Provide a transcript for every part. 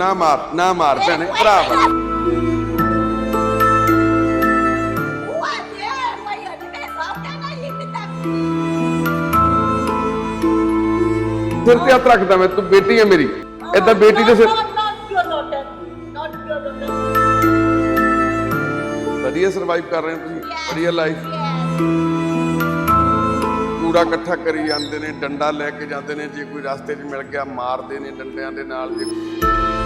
ਨਾ ਮਾਰ ਨਾ ਮਾਰ ਭੈਣੇ ਭਰਾ ਵਾ What? Yeah, my goodness, how can I live with that? ਸਿਰ ਤੇ ਹੱਥ ਰੱਖਦਾ ਮੈਂ ਤੂੰ ਬੇਟੀ ਹੈ ਮੇਰੀ ਏਦਾਂ ਬੇਟੀ ਦੇ ਸਿਰ Not, not your daughter. Not your daughter. ਵਧੀਆ ਸਰਵਾਈਵ ਕਰ ਰਹੇ ਹੋ ਤੁਸੀਂ Yes. ਵਧੀਆ ਲਾਈਫ Yes. ਕੂੜਾ ਇਕੱਠਾ ਕਰੀ ਜਾਂਦੇ ਨੇ ਡੰਡਾ ਲੈ ਕੇ ਜਾਂਦੇ ਨੇ ਜੇ ਕੋਈ ਰਸਤੇ 'ਚ ਮਿਲ ਗਿਆ ਮਾਰਦੇ ਨੇ ਡੰਡਿਆਂ ਦੇ ਨਾਲ ਜੇ They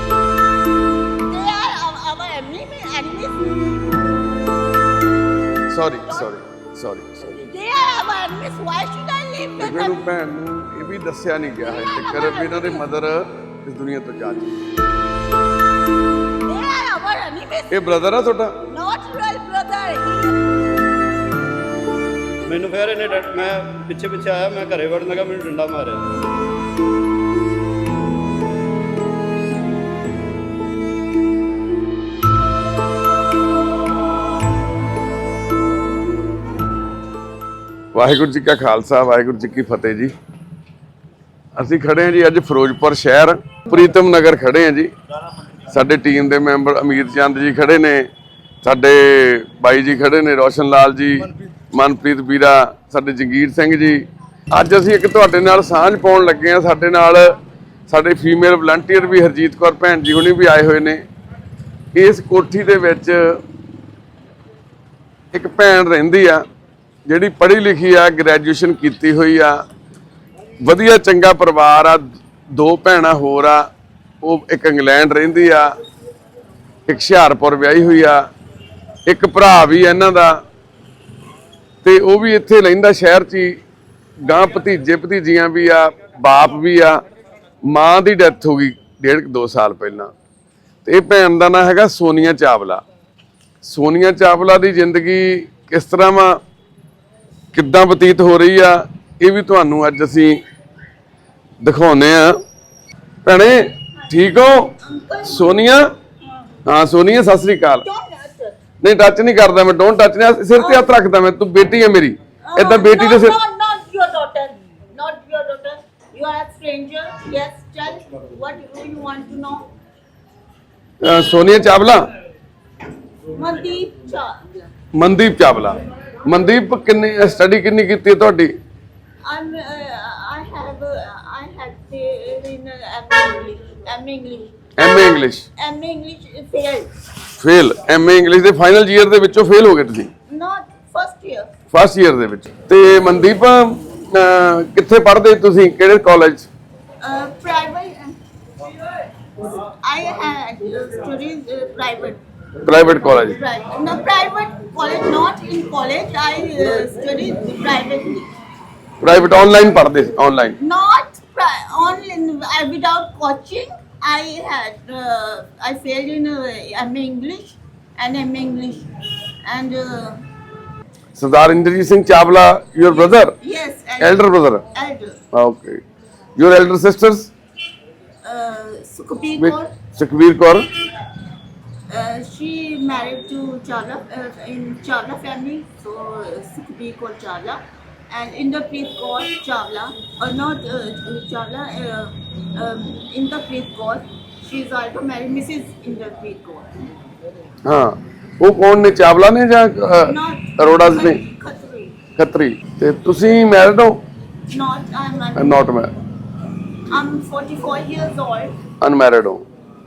are our, our enemy, enemies. Sorry sorry sorry sorry They are our enemies. Why should I live with ਮੈਨੂੰ them? ਭੈਣ ਨੂੰ ਇਹ ਵੀ ਦੱਸਿਆ ਨਹੀਂ ਗਿਆ ਹੈ ਤੱਕ ਵੀ ਇਹਨਾਂ ਦੇ ਮਦਰ ਇਸ ਦੁਨੀਆ ਤੋਂ ਜਾ ਚੁੱਕੇ They are our enemies. ਇਹ ਬ੍ਰਦਰ ਆ ਤੁਹਾਡਾ Not real brother. He ਮੈਨੂੰ ਫਿਰ ਇਹਨੇ ਡੰ- ਮੈਂ ਪਿੱਛੇ ਪਿੱਛੇ ਆਇਆ ਮੈਂ ਘਰੇ ਵੜਨ ਲੱਗਾ ਮੈਨੂੰ ਡੰਡਾ ਮਾਰਿਆ ਵਾਹਿਗੁਰੂ ਜੀ ਕਾ ਖਾਲਸਾ, ਵਾਹਿਗੁਰੂ ਜੀ ਕੀ ਫਤਿਹ ਜੀ। ਅਸੀਂ ਖੜੇ ਹਾਂ ਜੀ ਅੱਜ ਫਿਰੋਜ਼ਪੁਰ ਸ਼ਹਿਰ, ਪ੍ਰੀਤਮ ਨਗਰ ਖੜੇ ਹਾਂ ਜੀ। ਸਾਡੇ ਟੀਮ ਦੇ ਮੈਂਬਰ ਅਮੀਰ ਚੰਦ ਜੀ ਖੜੇ ਨੇ, ਸਾਡੇ ਬਾਈ ਜੀ ਖੜੇ ਨੇ, ਰੋਸ਼ਨ ਲਾਲ ਜੀ, ਮਨਪ੍ਰੀਤ ਵੀਰਾ, ਸਾਡੇ ਜੰਗੀਰ ਸਿੰਘ ਜੀ। ਅੱਜ ਅਸੀਂ ਇੱਕ ਤੁਹਾਡੇ ਨਾਲ ਸਾਂਝ ਪਾਉਣ ਲੱਗੇ ਹਾਂ, ਸਾਡੇ ਨਾਲ ਸਾਡੇ ਫੀਮੇਲ ਵਲੰਟੀਅਰ ਵੀ ਹਰਜੀਤ ਕੌਰ ਭੈਣ ਜੀ ਹੁਣੀ ਵੀ ਆਏ ਹੋਏ ਨੇ। ਇਸ ਕੋਠੀ ਦੇ ਵਿੱਚ ਇੱਕ ਭੈਣ ਰਹਿੰਦੀ ਆ ਜਿਹੜੀ ਪੜ੍ਹੀ ਲਿਖੀ ਆ ਗ੍ਰੈਜੂਏਸ਼ਨ ਕੀਤੀ ਹੋਈ ਆ, ਵਧੀਆ ਚੰਗਾ ਪਰਿਵਾਰ ਆ, ਦੋ ਭੈਣਾਂ ਹੋਰ ਆ, ਉਹ ਇੱਕ ਇੰਗਲੈਂਡ ਰਹਿੰਦੀ ਆ, ਇੱਕ ਹੁਸ਼ਿਆਰਪੁਰ ਵਿਆਹੀ ਹੋਈ ਆ, ਇੱਕ ਭਰਾ ਵੀ ਆ ਇਹਨਾਂ ਦਾ, ਤੇ ਉਹ ਵੀ ਇੱਥੇ ਲੈਂਦਾ ਸ਼ਹਿਰ 'ਚ ਹੀ ਗਾਂ ਭਤੀਜੇ ਭਤੀਜੀਆਂ ਵੀ ਆ, ਬਾਪ ਵੀ ਆ, ਮਾਂ ਦੀ ਡੈਥ ਹੋ ਗਈ ਡੇਢ ਕੁ ਦੋ ਸਾਲ ਪਹਿਲਾਂ, ਤੇ ਇਹ ਭੈਣ ਦਾ ਨਾਂ ਹੈਗਾ ਸੋਨੀਆ ਚਾਵਲਾ। ਸੋਨੀਆ ਚਾਵਲਾ ਦੀ ਜ਼ਿੰਦਗੀ ਕਿਸ ਤਰ੍ਹਾਂ ਵਾ ਕਿੱਦਾਂ ਬਤੀਤ ਹੋ ਰਹੀ ਆ ਇਹ ਵੀ ਤੁਹਾਨੂੰ ਅੱਜ ਅਸੀਂ ਦਿਖਾਉਨੇ ਆ ਭੈਣੇ ਠੀਕ ਹੋ ਸੋਨੀਆ ਹਾਂ ਸੋਨੀਆ ਸਤਿ ਸ੍ਰੀ ਅਕਾਲ. ਨਹੀਂ ਟੱਚ ਨਹੀਂ ਕਰਦਾ ਮੈਂ ਡੋਂਟ ਟੱਚ ਨਹੀਂ ਸਿਰ ਤੇ ਹੱਥ ਰੱਖਦਾ ਮੈਂ ਤੂੰ ਬੇਟੀ ਹੈ ਮੇਰੀ ਏਦਾਂ ਬੇਟੀ ਦੇ ਸਿਰ ਸੋਨੀਆ ਚਾਵਲਾ Mandeep Chavla. ਮਨਦੀਪ ਚਾਵਲਾ ਮਨਦੀਪ ਕਿੰਨੀ ਸਟੱਡੀ ਕਿੰਨੀ ਕੀਤੀ ਹੈ ਤੁਹਾਡੀ I'm, uh, I have, uh, I had failed in uh, M English. M English. MA English M English failed. Fail MA English ਦੇ ਫਾਈਨਲ ਈਅਰ ਦੇ ਵਿੱਚੋਂ ਫੇਲ ਹੋ ਗਏ ਤੁਸੀਂ Not first year. First year ਦੇ ਵਿੱਚ ਤੇ ਮਨਦੀਪ ਅਹ, ਕਿੱਥੇ ਪੜ੍ਹਦੇ ਤੁਸੀਂ ਕਿਹੜੇ college Uh, private. I had uh, studied uh, private. Private college. No, private college, not in college. I uh, studied privately. Private online ਪੜ੍ਹਦੇ ਸੀ online Not pri- only I, without coaching. I had uh, I failed in uh, MA English and MA English and uh, Sardar Inderjeet Singh Chawla your brother yes, elder brother elder. Okay your elder sisters Uh, Sukhbir with Kaur, Sukhvir Kaur uh, she married to Chala uh, in Chala family, so uh, Sukhbir Kaur Chala. And Inderpreet Kaur Chawla, or not uh, Chawla, uh, um, Inderpreet Kaur, she is also married Mrs. Inderpreet Kaur. ਹਾਂ ਉਹ ਕੌਣ ਨੇ ਚਾਵਲਾ ਨੇ ਜਾਂ Not ਅਰੋੜਾਸ ਨੇ Khatri. Khatri ਤੇ ਤੁਸੀਂ married ਹੋ Not, I'm, I'm, ਨਾਟ ਮੈਂ I'm 44 years old. ਅਨਮੈਰਿਡ ਹੋ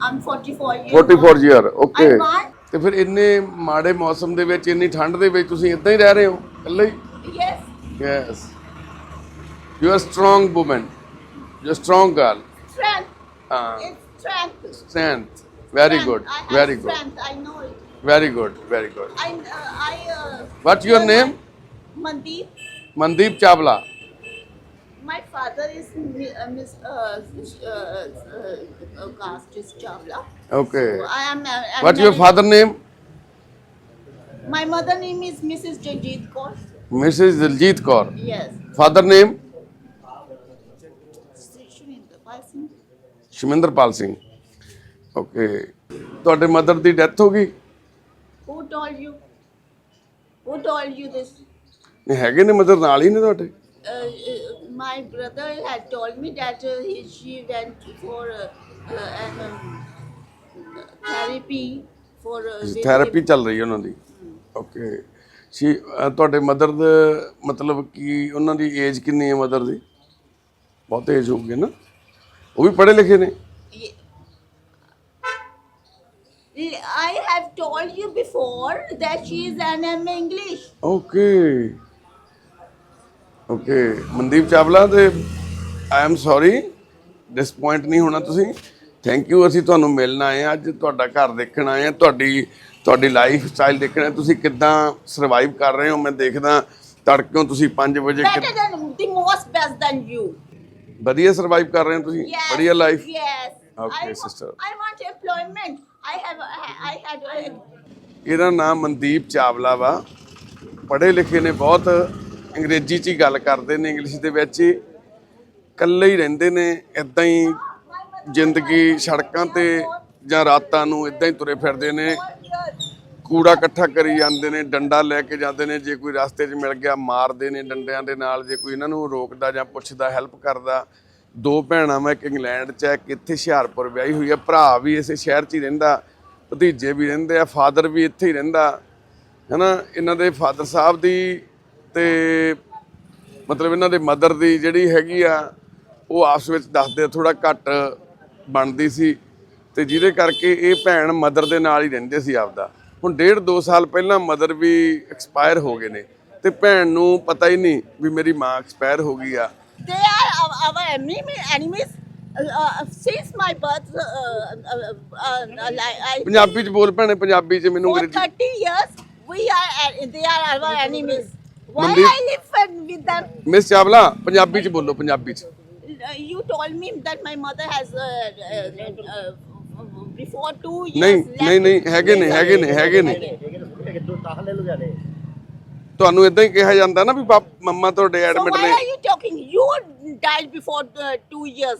I'm 44 years 44 old. Year okay I want, ਤੇ ਫਿਰ ਇੰਨੇ ਮਾੜੇ ਮੌਸਮ ਦੇ ਵਿੱਚ ਇੰਨੀ ਠੰਡ ਦੇ ਵਿੱਚ ਤੁਸੀਂ ਇਦਾਂ ਹੀ ਰਹਿ ਰਹੇ ਹੋ ਇਕੱਲੇ ਹੀ yes, yes you are strong woman you are strong girl strength. ਹਾਂ It's strength. Strength very Strength. Good I have very good strength, I know it. Very good very good I, uh, I, uh, What's your name? Mandeep. Mandeep Chawla My father is uh, Miss uh, uh, uh, uh, caste is Chawla. Okay So I am. Uh, your married- father name My mother name is Mrs. Jajit Kaur. Mrs Diljeet Kaur Yes. Father name Sunindra Singh. Shaminderpal Singh okay ਤੁਹਾਡੇ mother ਦੀ death ਹੋ ਗਈ Who told you? Who told you this? ਨਹੀਂ ਹੈਗੇ ਨੇ mother ਨਾਲ ਹੀ ਨੇ ਤੁਹਾਡੇ Uh, uh, my brother had told me that uh, he, she went for uh, uh, an um, therapy for uh, therapy ਚੱਲ ਰਹੀ ਹੈ ਉਹਨਾਂ ਦੀ ਓਕੇ ਸੀ ਤੁਹਾਡੇ ਮਦਰ ਦਾ ਮਤਲਬ ਕਿ ਉਹਨਾਂ ਦੀ ਏਜ ਕਿੰਨੀ ਹੈ ਮਦਰ ਦੀ ਬਹੁਤ ਏਜ ਹੋਊਗੀ ਨਾ ਉਹ ਵੀ ਪੜ੍ਹੇ ਲਿਖੇ ਨੇ I have told you before that she is an M English. Okay okay Mandeep Chawla ਤੇ ਆਈ ਐਮ ਸੌਰੀ ਡਿਸਪਾਇੰਟ ਨਹੀਂ ਹੋਣਾ ਤੁਸੀਂ ਥੈਂਕ ਯੂ ਅਸੀਂ ਤੁਹਾਨੂੰ ਮਿਲਣ ਆਏ ਅੱਜ ਤੁਹਾਡਾ ਘਰ ਦੇਖਣ ਆਏ ਤੁਹਾਡੀ ਤੁਹਾਡੀ ਲਾਈਫ ਸਟਾਈਲ ਦੇਖਣਾ। ਤੁਸੀਂ ਕਿੱਦਾਂ ਸਰਵਾਈਵ ਕਰ ਰਹੇ ਹੋ ਮੈਂ ਦੇਖਦਾ ਤੜਕਿਓਂ ਤੁਸੀਂ 5 ਵਜੇ ਕਿ- Better than the most best than you. ਵਧੀਆ ਸਰਵਾਈਵ ਕਰ ਰਹੇ ਹੋ ਤੁਸੀਂ Yes. ਵਧੀਆ life Yes. Okay, I, wa- sister. I want employment. I have. I had. A, ਇਹਦਾ ਨਾਮ ਮਨਦੀਪ ਚਾਵਲਾ ਵਾ ਪੜ੍ਹੇ ਲਿਖੇ ਨੇ ਬਹੁਤ ਅੰਗਰੇਜ਼ੀ 'ਚ ਹੀ ਗੱਲ ਕਰਦੇ ਨੇ ਇੰਗਲਿਸ਼ ਦੇ ਵਿੱਚ ਹੀ। ਇਕੱਲੇ ਹੀ ਰਹਿੰਦੇ ਨੇ ਇਦਾਂ ਹੀ ਜ਼ਿੰਦਗੀ ਸੜਕਾਂ ਤੇ ਜਾਂ ਰਾਤਾਂ ਨੂੰ ਇਦਾਂ ਹੀ ਤੁਰੇ ਫਿਰਦੇ ਨੇ। ਕੂੜਾ ਇਕੱਠਾ ਕਰੀ ਜਾਂਦੇ ਨੇ, ਡੰਡਾ ਲੈ ਕੇ ਜਾਂਦੇ ਨੇ, ਜੇ ਕੋਈ ਰਸਤੇ 'ਚ ਮਿਲ ਗਿਆ ਮਾਰਦੇ ਨੇ ਡੰਡਿਆਂ ਦੇ ਨਾਲ, ਜੇ ਕੋਈ ਇਹਨਾਂ ਨੂੰ ਰੋਕਦਾ ਜਾਂ ਪੁੱਛਦਾ ਹੈਲਪ ਕਰਦਾ। ਦੋ ਭੈਣਾਂ ਮੈਂ ਇੱਕ ਇੰਗਲੈਂਡ 'ਚ ਹੈ, ਇੱਕ ਇੱਥੇ ਹੁਸ਼ਿਆਰਪੁਰ ਵਿਆਹੀ ਹੋਈ ਹੈ, ਭਰਾ ਵੀ ਇਸੇ ਸ਼ਹਿਰ 'ਚ ਹੀ ਰਹਿੰਦਾ, ਭਤੀਜੇ ਵੀ ਰਹਿੰਦੇ ਆ ਫਾਦਰ ਵੀ ਇੱਥੇ ਹੀ ਰਹਿੰਦਾ। ਹੈਨਾ, ਇਹਨਾਂ ਦੇ ਫਾਦਰ ਸਾਹਿਬ ਦੀ ਤੇ ਮਤਲਬ ਇਹਨਾਂ ਦੇ ਮਦਰ ਦੀ ਜਿਹੜੀ ਹੈਗੀ ਆ ਉਹ ਆਪਸ ਵਿੱਚ ਦੱਸਦੇ ਥੋੜਾ ਘੱਟ ਬਣਦੀ ਸੀ ਤੇ ਜਿਹਦੇ ਕਰਕੇ ਇਹ ਭੈਣ ਮਦਰ ਦੇ ਨਾਲ ਹੀ ਰਹਿੰਦੇ ਸੀ ਆਪਦਾ ਹੁਣ ਡੇਢ ਦੋ ਸਾਲ ਪਹਿਲਾਂ ਮਦਰ ਵੀ ਐਕਸਪਾਇਰ ਹੋ ਗਏ ਨੇ ਤੇ ਭੈਣ ਨੂੰ ਪਤਾ ਹੀ ਨਹੀਂ ਵੀ ਮੇਰੀ ਮਾਂ ਐਕਸਪਾਇਰ ਹੋ ਗਈ ਆ enemy, enemies. Uh, uh, since my birth, uh, uh, uh, uh, I, Punjabi ਚ ਬੋਲ ਭੈਣੇ ਪੰਜਾਬੀ ਚ ਮੈਨੂੰ for Angrezi 30 years, we are. uh, They are our enemies. Why Mandeep- I live with- with them? Miss Chawla Punjabi ਚ ਬੋਲੋ ਪੰਜਾਬੀ ਚ Uh, You told me that my mother has uh, uh, uh, before two years. ਨਹੀਂ left ਨਹੀਂ ਨਹੀਂ ਹੈਗੇ ਨੇ ਹੈਗੇ ਨੇ ਹੈਗੇ ਨੇ ਤੁਹਾਨੂੰ ਇਦਾਂ ਹੀ ਕਿਹਾ ਜਾਂਦਾ ਨਾ ਵੀ ਮੰਮਾ ਤੁਹਾਡੇ So ਐਡਮਿਟ why ਨੇ are you talking? You died before uh, two years.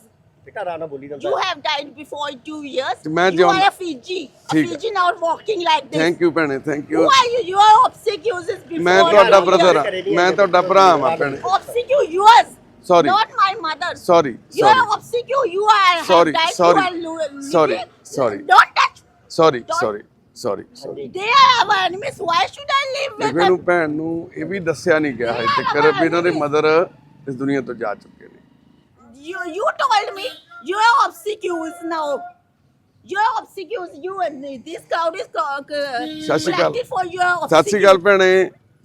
ਘਰ ਆਣਾ ਬੋਲੀ You have died before two years. ਤੇ ਮੈਂ you ਜਿਉਂ- are a Fiji. A ਠੀਕ ਹੈ। Fiji now walking like this. Thank you ਭੈਣੇ thank Who you are you? You are obsequious before. ਮੈਂ ਤੁਹਾਡਾ two ਬ੍ਰਦਰ ਆ years. ਮੈਂ ਤੁਹਾਡਾ ਭਰਾ ਆ ਭੈਣੇ Obsequious yours. Sorry. Not my mother. Sorry You are sorry obsequious. You are have Sorry, died. sorry. You are lu- Sorry, living. sorry. Don't touch. Sorry sorry sorry sorry They are our enemies. Why should I live with ਦੇਖੋ them? ਇਹਨੂੰ ਭੈਣ ਨੂੰ ਇਹ ਵੀ ਦੱਸਿਆ ਨਹੀਂ ਗਿਆ ਹਜੇ ਤੱਕ ਵੀ ਇਹਨਾਂ ਦੇ ਮਦਰ ਇਸ ਦੁਨੀਆ ਤੋਂ ਜਾ ਚੁੱਕੇ You you told me you are obsequious now. You are obsequious. You and this crowd is co- ਸਤਿ ਸ਼੍ਰੀ ਅਕਾਲ। collected for your ਸਤਿ ਸ਼੍ਰੀ ਅਕਾਲ ਭੈਣੇ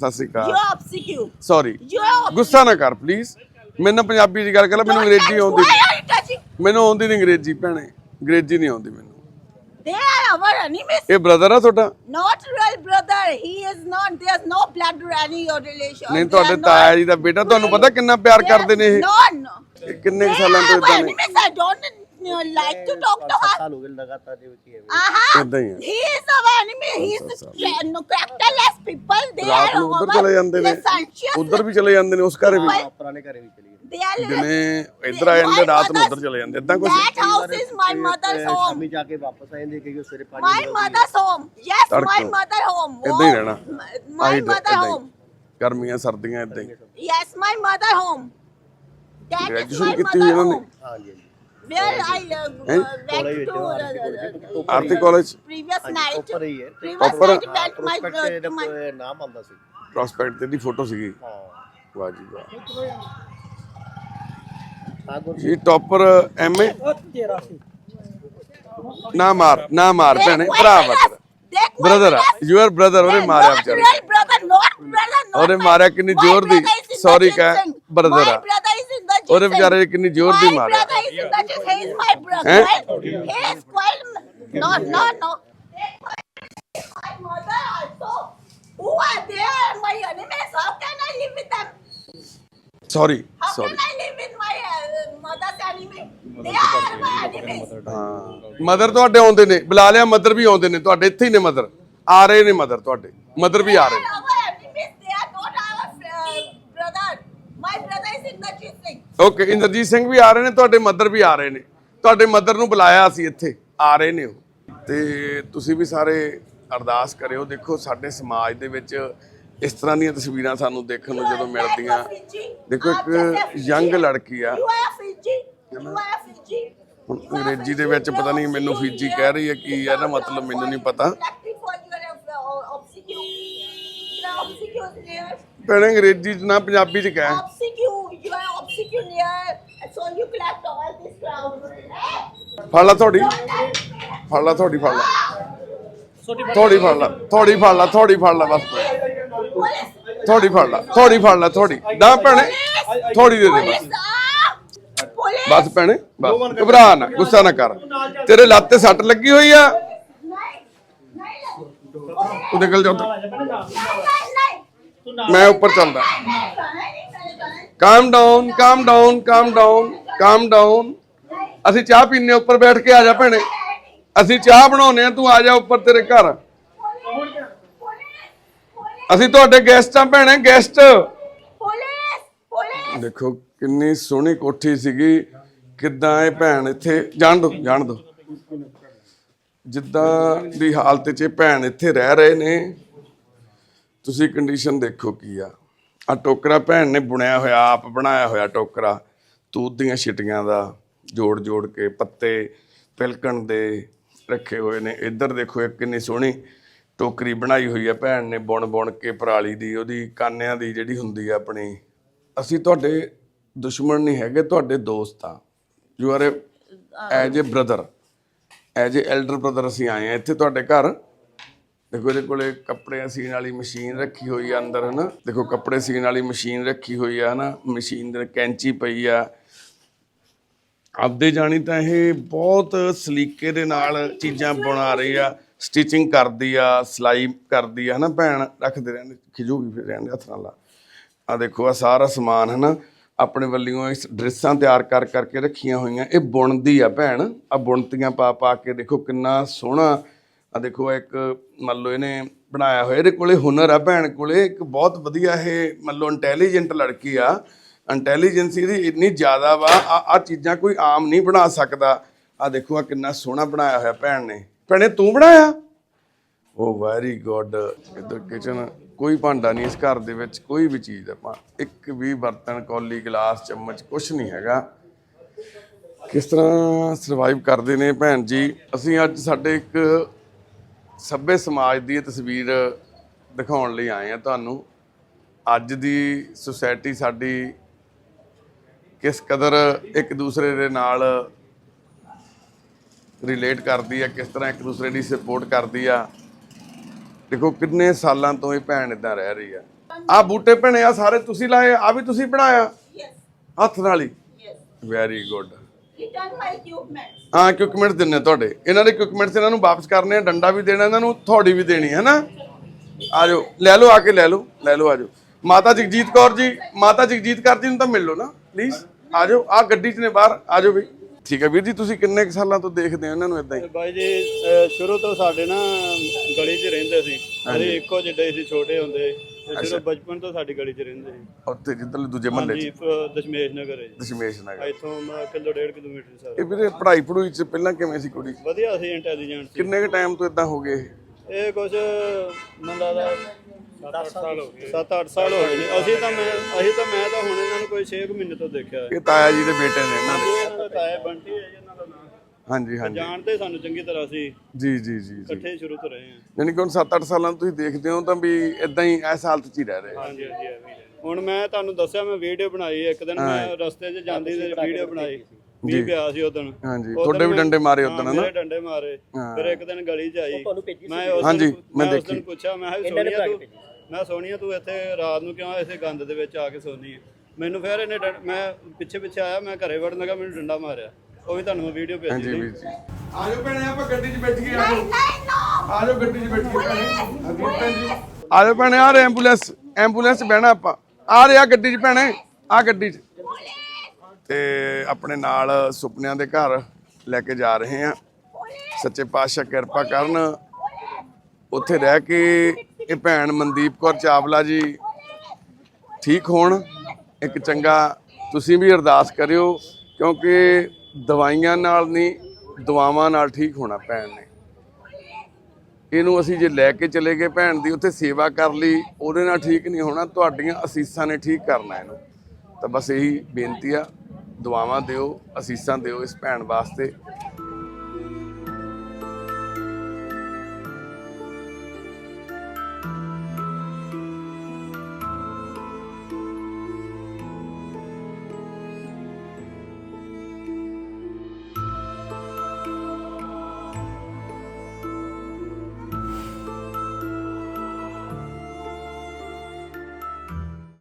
ਸਤਿ ਸ਼੍ਰੀ You ਅਕਾਲ are obsequious. Sorry You are obsequious. ਗੁੱਸਾ ਨਾ ਕਰ ਪਲੀਜ਼ ਮੈਨੂੰ ਪੰਜਾਬੀ ਚ ਗੱਲ ਕਰ ਲੈ ਮੈਨੂੰ ਅੰਗਰੇਜ਼ੀ. ਆਉਂਦੀ Why are you touching? ਮੈਨੂੰ ਆਉਂਦੀ ਨਹੀਂ ਅੰਗਰੇਜ਼ੀ ਭੈਣੇ ਅੰਗਰੇਜ਼ੀ ਨਹੀਂ ਆਉਂਦੀ ਮੈਨੂੰ They are our enemies. ਇਹ ਬ੍ਰਦਰ ਆ ਤੁਹਾਡਾ Not real brother. He is not. There's no blood or any relation. ਨਹੀਂ They ਤੁਹਾਡੇ are not ਤਾਇਆ ਜੀ ਦਾ ਬੇਟਾ ਤੁਹਾਨੂੰ ਪਤਾ ਕਿੰਨਾ ਪਿਆਰ ਕਰਦੇ ਨੇ ਇਹ No, no. ਇਹ ਕਿੰਨੇ ਕੁ ਸਾਲਾਂ ਤੋਂ ਇਦਾਂ ਨੇ enemies. I don't you know, like to talk to her. ਸਾਲ ਹੋ ਗਏ ਲਗਾਤਾਰ ਦੇ ਵਿੱਚ ਹੀ ਹੈ Uh-huh. ਏਦਾਂ ਹੀ ਹੈ। He is our enemy. He is the no, characterless people. They ਰਾਤ are ਨੂੰ ਉਧਰ ਚਲੇ ਜਾਂਦੇ ਨੇ licentious. ਉਧਰ ਵੀ ਚਲੇ ਜਾਂਦੇ ਨੇ ਉਸ ਘਰੇ ਵੀ ਪੁਰਾਣੇ ਘਰੇ ਵੀ ਚਲੀ ਗਈ They are ਦਿਨੇ ਇੱਧਰ ਆ ਜਾਂਦੇ ਰਾਤ ਨੂੰ ਉਧਰ ਚਲੇ ਜਾਂਦੇ ਇਦਾਂ ਕੁਝ That house is my mother's home. ਸ਼ਾਮੀ ਜਾ ਕੇ ਵਾਪਸ ਆਏਂਦੇ ਕਿ ਸਵੇਰੇ ਪਾਣੀ My mother's home. Yes, my ਤੜਕੋ। mother home. ਏਦਾਂ ਹੀ Home. ਰਹਿਣਾ My ਆਹੀ ਤਾਂ- mother ਏਦਾਂ ਹੀ। home. ਗਰਮੀਆਂ ਸਰਦੀਆਂ ਇਦਾਂ ਹੀ Yes, my mother home. Where I uh, uh, went to uh, uh, Aarti college previous night. Previous night went my, uh, to my ਨਾਮ ਆਉਂਦਾ ਸੀ ਪ੍ਰੋਸਪੈਕਟ ਤੇ ਦੀ ਫੋਟੋ ਸੀਗੀ ਹਾਂ ਵਾਹ ਜੀ ਵਾਹ ਹਾਂ ਗੁਰ ਜੀ ਟੌਪਰ ਐਮਏ ਨਾ ਮਾਰ ਨਾ ਮਾਰ They ਭੈਣੇ quite ਭਰਾ us. ਵਾ They quite brother us. Your brother ਉਹਨੇ They ਮਾਰਿਆ ਵਿਚਾਰੇ ਉਹਨੇ ਮਾਰਿਆ ਕਿੰਨੀ ਜ਼ੋਰ ਦੀ। ginseng. ਕਹਿ, My ਆ। brother is in the ਉਹਦੇ. ਵਿਚਾਰੇ ਕਿੰਨੀ ਜ਼ੋਰ ਦੀ brother. ਹੈਂ? He is quite no no no. My mother also. Who are they? My enemies. How can I live with them? Sorry How sorry uh, mother ਤੁਹਾਡੇ ਆਉਂਦੇ ਨੇ ਬੁਲਾ ਲਿਆ ਮਦਰ ਵੀ ਆਉਂਦੇ ਨੇ ਤੁਹਾਡੇ ਇੱਥੇ ਹੀ ਨੇ ਮਦਰ ਆ ਰਹੇ ਨੇ ਮਦਰ ਤੁਹਾਡੇ ਮਦਰ ਵੀ ਆ ਰਹੇ ਨੇ are our enemies. They are not our uh, brother. My brother is in the ginseng. Okay Inderjit Singh ਵੀ ਆ ਰਹੇ ਨੇ ਤੁਹਾਡੇ ਮਦਰ ਵੀ ਆ ਰਹੇ ਨੇ। ਤੁਹਾਡੇ ਮਦਰ ਨੂੰ ਬੁਲਾਇਆ ਅਸੀਂ ਇੱਥੇ ਆ ਰਹੇ ਨੇ ਉਹ। ਤੇ ਤੁਸੀਂ ਵੀ ਸਾਰੇ ਅਰਦਾਸ ਕਰਿਓ ਦੇਖੋ ਸਾਡੇ ਸਮਾਜ ਦੇ ਵਿੱਚ ਇਸ ਤਰ੍ਹਾਂ ਦੀਆਂ ਤਸਵੀਰਾਂ ਸਾਨੂੰ ਦੇਖਣ ਨੂੰ ਜਦੋਂ ਮਿਲਦੀਆਂ। ਦੇਖੋ ਇੱਕ young ਲੜਕੀ ਆ। ਹੁਣ ਅੰਗਰੇਜ਼ੀ ਦੇ ਵਿੱਚ ਪਤਾ ਨਹੀਂ ਮੈਨੂੰ ਫੀਜੀ ਕਹਿ ਰਹੀ ਹੈ ਕੀ ਹੈ ਨਾ ਮਤਲਬ ਮੈਨੂੰ ਨਹੀਂ ਪਤਾ। your uh, ਅੰਗਰੇਜ਼ੀ ਚ ਨਾ ਪੰਜਾਬੀ ਚ ਕਹਿ. You. So you all this crowd. ਫੜ ਲਾ ਥੋੜੀ ਫੜ ਲਾ ਥੋੜੀ ਫੜ ਲਾ ਥੋੜੀ ਫੜ ਲਾ ਥੋੜੀ ਫੜ ਲਾ ਥੋੜੀ ਫੜ ਲਾ ਬਸ Police. ਥੋੜੀ ਫੜ ਲਾ ਥੋੜੀ ਫੜ ਲਾ ਥੋੜੀ ਨਾ ਭੈਣੇ ਥੋੜੀ ਦੇ ਦੇ ਬਸ Police. ah! Police. ਬਸ ਭੈਣੇ ਬਸ ਘਬਰਾ ਨਾ ਗੁੱਸਾ ਨਾ ਕਰ ਤੇਰੇ ਲੱਤ ਤੇ ਸੱਟ ਲੱਗੀ ਹੋਈ ਆ Nine. Nine. ਤੂੰ ਨਿਕਲ ਜਾ ਉੱਧਰ। Nine. Nine. ਮੈਂ ਉੱਪਰ ਚੱਲਦਾ Nine. ਕਾਮ ਡਾਊਨ ਕਾਮ ਡਾਊਨ ਕਾਮ ਡਾਊਨ ਕਾਮ ਡਾਊਨ ਅਸੀਂ ਚਾਹ ਪੀਨੇ ਉੱਪਰ ਬੈਠ ਕੇ ਆ ਜਾ ਭੈਣੇ। ਅਸੀਂ ਚਾਹ ਬਣਾਉਨੇ ਆ ਤੂੰ ਆ ਜਾ ਉੱਪਰ ਤੇਰੇ ਘਰ। ਅਸੀਂ ਤੁਹਾਡੇ ਗੈਸਟ ਆ ਭੈਣੇ ਗੈਸਟ. ਦੇਖੋ ਕਿੰਨੀ ਸੋਹਣੀ ਕੋਠੀ ਸੀਗੀ। ਕਿੱਦਾਂ ਇਹ ਭੈਣ ਇੱਥੇ ਜਾਣ ਦੋ ਜਾਣ ਦੋ। ਜਿੱਦਾਂ ਦੀ ਹਾਲਤ 'ਚ ਇਹ ਭੈਣ ਇੱਥੇ ਰਹਿ ਰਹੇ ਨੇ ਤੁਸੀਂ ਕੰਡੀਸ਼ਨ ਦੇਖੋ ਕੀ ਆ। ਆ ਟੋਕਰਾ ਭੈਣ ਨੇ ਬੁਣਿਆ ਹੋਇਆ ਆਪ ਬਣਾਇਆ ਹੋਇਆ ਟੋਕਰਾ। ਤੂਤ ਦੀਆਂ ਛਿਟੀਆਂ ਦਾ ਜੋੜ ਜੋੜ ਕੇ ਪੱਤੇ ਪਿਲਕਣ ਦੇ ਰੱਖੇ ਹੋਏ ਨੇ। ਇੱਧਰ ਦੇਖੋ ਇੱਕ ਕਿੰਨੀ ਸੋਹਣੀ ਟੋਕਰੀ ਬਣਾਈ ਹੋਈ ਆ ਭੈਣ ਨੇ ਬੁਣ ਬੁਣ ਕੇ ਪਰਾਲੀ ਦੀ ਉਹਦੀ ਕਾਨਿਆਂ ਦੀ ਜਿਹੜੀ ਹੁੰਦੀ ਆ ਆਪਣੀ। ਅਸੀਂ ਤੁਹਾਡੇ ਦੁਸ਼ਮਣ ਨਹੀਂ ਹੈਗੇ ਤੁਹਾਡੇ ਦੋਸਤ ਆ। You are as a brother as a elder brother ਅਸੀਂ ਆਏ ਆ। ਇੱਥੇ ਤੁਹਾਡੇ ਘਰ ਦੇਖੋ ਇਹਦੇ ਕੋਲੇ ਕੱਪੜੇ ਸੀਣ ਵਾਲੀ ਮਸ਼ੀਨ ਰੱਖੀ ਹੋਈ ਆ ਅੰਦਰ, ਹਨਾ? ਦੇਖੋ ਕੱਪੜੇ ਸੀਣ ਵਾਲੀ ਮਸ਼ੀਨ ਰੱਖੀ ਹੋਈ ਆ, ਹਨਾ? ਮਸ਼ੀਨ ਦੇ ਕੈਂਚੀ ਪਈ ਆ। ਆਪਦੇ ਜਾਣੀ ਤਾਂ ਇਹ ਬਹੁਤ ਸਲੀਕੇ ਦੇ ਨਾਲ ਚੀਜ਼ਾਂ ਬਣਾ ਰਹੀ ਆ। ਸਟਿਚਿੰਗ ਕਰਦੀ ਆ, ਸਿਲਾਈ ਕਰਦੀ ਆ, ਹਨਾ ਭੈਣ? ਰੱਖਦੇ ਰਹਿੰਦੇ, ਖਿਜੂਗੀ ਫਿਰ ਰਹਿੰਦੇ ਹੱਥ ਨਾਲ ਲਾ। ਆ ਦੇਖੋ ਆ ਸਾਰਾ ਸਮਾਨ, ਹਨਾ? ਆਪਣੇ ਵੱਲੋਂ ਇਸ ਡਰੈਸਾਂ ਤਿਆਰ ਕਰ, ਕਰਕੇ ਰੱਖੀਆਂ ਹੋਈਆਂ। ਇਹ ਬੁਣਦੀ ਆ ਭੈਣ। ਆ ਬੁਣਤੀਆਂ ਪਾ ਪਾ ਕੇ ਦੇਖੋ ਕਿੰਨਾ ਸੋਹਣਾ ਆ ਦੇਖੋ, ਇੱਕ ਮੰਨ ਲਓ ਇਹਨੇ ਬਣਾਇਆ ਹੋਇਆ, ਇਹਦੇ ਕੋਲੇ ਹੁਨਰ ਆ ਭੈਣ ਕੋਲੇ। ਇੱਕ ਬਹੁਤ ਵਧੀਆ ਇਹ ਮੰਨ ਲਓ ਇੰਟੈਲੀਜੈਂਟ ਲੜਕੀ ਆ। ਇੰਟੈਲੀਜੈਂਸੀ ਦੀ ਇੰਨੀ ਜ਼ਿਆਦਾ ਵਾ, ਆ ਆ ਚੀਜ਼ਾਂ ਕੋਈ ਆਮ ਨਹੀਂ ਬਣਾ ਸਕਦਾ। ਆ ਦੇਖੋ, ਆ ਕਿੰਨਾ ਸੋਹਣਾ ਬਣਾਇਆ ਹੋਇਆ ਭੈਣ ਨੇ। ਭੈਣੇ, ਤੂੰ ਬਣਾਇਆ? ਓ ਵੈਰੀ ਗੁੱਡ। ਇਧਰ ਕਿਚਨ ਕੋਈ ਭਾਂਡਾ ਨਹੀਂ ਇਸ ਘਰ ਦੇ ਵਿੱਚ, ਕੋਈ ਵੀ ਚੀਜ਼ ਆਪਾਂ, ਇੱਕ ਵੀ ਬਰਤਨ, ਕੌਲੀ, ਗਲਾਸ, ਚਮਚ ਕੁਝ ਨਹੀਂ ਹੈਗਾ। ਕਿਸ ਤਰ੍ਹਾਂ ਸਰਵਾਈਵ ਕਰਦੇ ਨੇ ਭੈਣ ਜੀ? ਅਸੀਂ ਅੱਜ ਸਾਡੇ ਇੱਕ ਸੱਭੇ ਸਮਾਜ ਦੀ ਇਹ ਤਸਵੀਰ ਦਿਖਾਉਣ ਲਈ ਆਏ ਆ ਤੁਹਾਨੂੰ। ਅੱਜ ਦੀ ਸੁਸਾਇਟੀ ਸਾਡੀ ਕਿਸ ਕਦਰ ਇੱਕ ਦੂਸਰੇ ਦੇ ਨਾਲ ਰਿਲੇਟ ਕਰਦੀ ਆ ਕਿਸ ਤਰ੍ਹਾਂ ਇੱਕ ਦੂਸਰੇ ਦੀ ਸਪੋਰਟ ਕਰਦੀ ਆ। ਦੇਖੋ ਕਿੰਨੇ ਸਾਲਾਂ ਤੋਂ ਇਹ ਭੈਣ ਇਦਾਂ ਰਹਿ ਰਹੀ ਆ। ਆ ਬੂਟੇ ਭੈਣੇ ਆ ਸਾਰੇ ਤੁਸੀਂ ਲਾਏ ਆ ਵੀ ਤੁਸੀਂ ਬਣਾਇਆ. ਹੱਥ ਨਾਲ ਹੀ. Very good Return my equipment. ਹਾਂ ਇਕਵਿਪਮੈਂਟ ਦਿੰਨੇ ਤੁਹਾਡੇ। ਇਹਨਾਂ ਦੇ ਇਕਵਿਪਮੈਂਟਸ ਇਹਨਾਂ ਨੂੰ ਵਾਪਸ ਕਰਨੇ ਆ ਡੰਡਾ ਵੀ ਦੇਣਾ ਇਹਨਾਂ ਨੂੰ ਥੋੜੀ ਵੀ ਦੇਣੀ ਹੈ ਨਾ ਆ ਜਾਓ ਲੈ ਲਓ ਆ ਕੇ ਲੈ ਲਓ ਲੈ ਲਓ ਆ ਜਾਓ ਮਾਤਾ ਜਗਜੀਤ ਕੌਰ ਜੀ ਮਾਤਾ ਜਗਜੀਤ ਕੌਰ ਜੀ ਨੂੰ ਤਾਂ ਮਿਲ ਲਓ ਨਾ ਪਲੀਜ਼ ਆ ਜਾਓ ਆ ਗੱਡੀ 'ਚ ਨੇ ਬਾਹਰ ਆ ਜਾਓ ਵੀ ਠੀਕ ਹੈ ਵੀਰ ਜੀ ਤੁਸੀਂ ਕਿੰਨੇ ਕੁ ਸਾਲਾਂ ਤੋਂ ਦੇਖਦੇ ਹੋ ਇਹਨਾਂ ਨੂੰ ਇਦਾਂ ਹੀ? ਬਾਈ ਜੀ ਅਹ ਸ਼ੁਰੂ ਤੋਂ ਸਾਡੇ ਨਾ ਗਲੀ 'ਚ ਰਹਿੰਦੇ ਸੀ। ਅਸੀਂ ਇੱਕੋ ਜਿੱਡੇ ਸੀ ਛੋਟੇ ਹੁੰਦੇ। ਸ਼ੁਰੂ ਬਚਪਨ ਤੋਂ ਸਾਡੀ ਗਲੀ 'ਚ ਰਹਿੰਦੇ ਸੀ। ਉੱਥੇ ਜਿੱਧਰਲੇ ਦੂਜੇ ਮਹੱਲੇ 'ਚ? ਹਾਂਜੀ ਦਸ਼ਮੇਸ਼ ਨਗਰ ਹੈ ਜੀ। ਦਸ਼ਮੇਸ਼ ਨਗਰ। ਇੱਥੋਂ ਮ- ਕਿਲੋ ਡੇਢ ਕਿਲੋਮੀਟਰ ਸਰ। ਇਹ ਵੀਰੇ ਪੜ੍ਹਾਈ ਪੜੂਈ 'ਚ ਪਹਿਲਾਂ ਕਿਵੇਂ ਸੀ ਕੁੜੀ? ਵਧੀਆ ਸੀ ਇੰਟੈਲੀਜੈਂਟ ਸੀ। ਕਿੰਨੇ ਕੁ ਟਾਈਮ ਤੋਂ ਇਦਾਂ ਹੋ ਗਏ ਇਹ? ਇਹ ਕੁਝ ਮੈਨੂੰ ਲੱਗਦਾ 7-8 ਸਾਲ ਹੋ ਗਏ। 7-8 ਸਾਲ ਹੋ ਗਏ ਨੇ ਅਸੀਂ ਤਾਂ ਮੈਂ ਅਸੀਂ ਤਾਂ ਮੈਂ ਤਾਂ ਹੁਣ ਇਹਨਾਂ ਨੂੰ ਕੋਈ 6 ਮਹੀਨੇ ਤੋਂ ਦੇਖਿਆ ਹੈ। ਇਹ ਤਾਇਆ ਜੀ ਦੇ ਬੇਟੇ ਨੇ ਇਹਨਾਂ ਦੇ। ਇਹਨਾਂ ਦਾ ਤਾਇਆ ਬੰਟੀ ਹੈ ਜੀ ਇਹਨਾਂ ਦਾ ਨਾਮ। ਹਾਂਜੀ ਹਾਂਜੀ। ਜਾਣਦੇ ਸਾਨੂੰ ਚੰਗੀ ਤਰ੍ਹਾਂ ਸੀ ਜੀ ਜੀ ਜੀ ਇਕੱਠੇ ਸ਼ੁਰੂ ਤੋਂ ਰਹੇ ਹਾਂ। ਯਾਨੀ ਕਿ ਹੁਣ 7-8 ਸਾਲਾਂ ਤੋਂ ਤੁਸੀਂ ਦੇਖਦੇ ਹੋ ਤਾਂ ਵੀ ਇਦਾਂ ਹੀ ਇਸ ਹਾਲਤ 'ਚ ਹੀ ਰਹਿ ਰਹੇ ਹਾਂਜੀ ਹਾਂਜੀ ਐਵੇਂ। ਹੁਣ ਮੈਂ ਤੁਹਾਨੂੰ ਦੱਸਿਆ ਮੈਂ ਵੀਡੀਓ ਬਣਾਈ ਇੱਕ ਦਿਨ ਮੈਂ ਰਸਤੇ 'ਚ ਜਾਂਦੀ ਤੇ ਵੀਡੀਓ ਬਣਾਈ। ਵੀ ਪਿਆ ਸੀ ਉਦੋਂ ਹਾਂਜੀ ਤੁਹਾਡੇ ਵੀ ਡੰਡੇ ਮਾਰੇ ਉਦੋਂ ਨਾ ਮੇਰੇ ਡੰਡੇ ਮਾਰੇ। ਫਿਰ ਇੱਕ ਦਿਨ ਗਲੀ 'ਚ ਆਈ। ਮੈਂ ਉਸ ਹਾਂਜੀ, ਮੈਂ ਦੇਖੀ। ਪੁੱਛਿਆ ਮੈਂ ਸੋਨੀਆ ਤੂੰ ਮੈਂ ਸੋਨੀਆ ਤੂੰ ਇੱਥੇ ਰਾਤ ਨੂੰ ਕਿਉਂ ਇਸੇ ਗੰਦ ਦੇ ਵਿੱਚ ਆ ਕੇ ਸੋਨੀ ਹੈ? ਮੈਨੂੰ ਫਿਰ ਇਹਨੇ ਮੈਂ ਪਿੱਛੇ ਪਿੱਛੇ ਆਇਆ ਮੈਂ ਘਰੇ ਵੜਨ ਲੱਗਾ ਮੈਨੂੰ ਡੰਡਾ ਮਾਰਿਆ। ਉਹ ਵੀ ਤੁਹਾਨੂੰ ਮੈਂ ਵੀਡੀਓ ਭੇਜੀ ਹਾਂਜੀ ਸੀ ਵੀਰ ਜੀ। ਆਜੋ ਭੈਣੇ ਆਪਾਂ ਗੱਡੀ 'ਚ ਬੈਠੀਏ ਆਜੋ। Nine. No. ਆਜੋ ਗੱਡੀ 'ਚ ਬੈਠੀਏ ਭੈਣੇ। ਹਾਂਜੀ ਭੈਣ ਜੀ। ਆਜੋ ਭੈਣੇ ਆ ਰਹੇ ਐਂਬੂਲੈਂਸ ਐਂਬੂਲੈਂਸ 'ਚ ਬਹਿਣਾ ਆਪਾਂ। ਆ ਰਹੇ ਆ ਗੱਡੀ 'ਚ ਭੈਣੇ ਆ ਗੱਡੀ 'ਚ। ਤੇ ਆਪਣੇ ਨਾਲ ਸੁਪਨਿਆਂ ਦੇ ਘਰ ਲੈ ਕੇ ਜਾ ਰਹੇ ਆ ਸੱਚੇ ਪਾਤਸ਼ਾਹ ਕਿਰਪਾ ਕਰਨ। ਉੱਥੇ ਰਹਿ ਕੇ ਇਹ ਭੈਣ ਮਨਦੀਪ ਕੌਰ ਚਾਵਲਾ ਜੀ ਠੀਕ ਹੋਣ। ਇੱਕ ਚੰਗਾ ਤੁਸੀਂ ਵੀ ਅਰਦਾਸ ਕਰਿਓ ਕਿਉਂਕਿ ਦਵਾਈਆਂ ਨਾਲ ਨਹੀਂ ਦਵਾਵਾਂ ਨਾਲ ਠੀਕ ਹੋਣਾ ਭੈਣ ਨੇ। ਇਹਨੂੰ ਅਸੀਂ ਜੇ ਲੈ ਕੇ ਚਲੇ ਗਏ ਭੈਣ ਦੀ, ਉੱਥੇ ਸੇਵਾ ਕਰ ਲਈ, ਉਹਦੇ ਨਾਲ ਠੀਕ ਨਹੀਂ ਹੋਣਾ, ਤੁਹਾਡੀਆਂ ਅਸੀਸਾਂ ਨੇ ਠੀਕ ਕਰਨਾ ਇਹਨੂੰ। ਤਾਂ ਬਸ ਇਹੀ ਬੇਨਤੀ ਆ, ਦੁਆਵਾਂ ਦਿਓ, ਅਸੀਸਾਂ ਦਿਓ ਇਸ ਭੈਣ ਵਾਸਤੇ।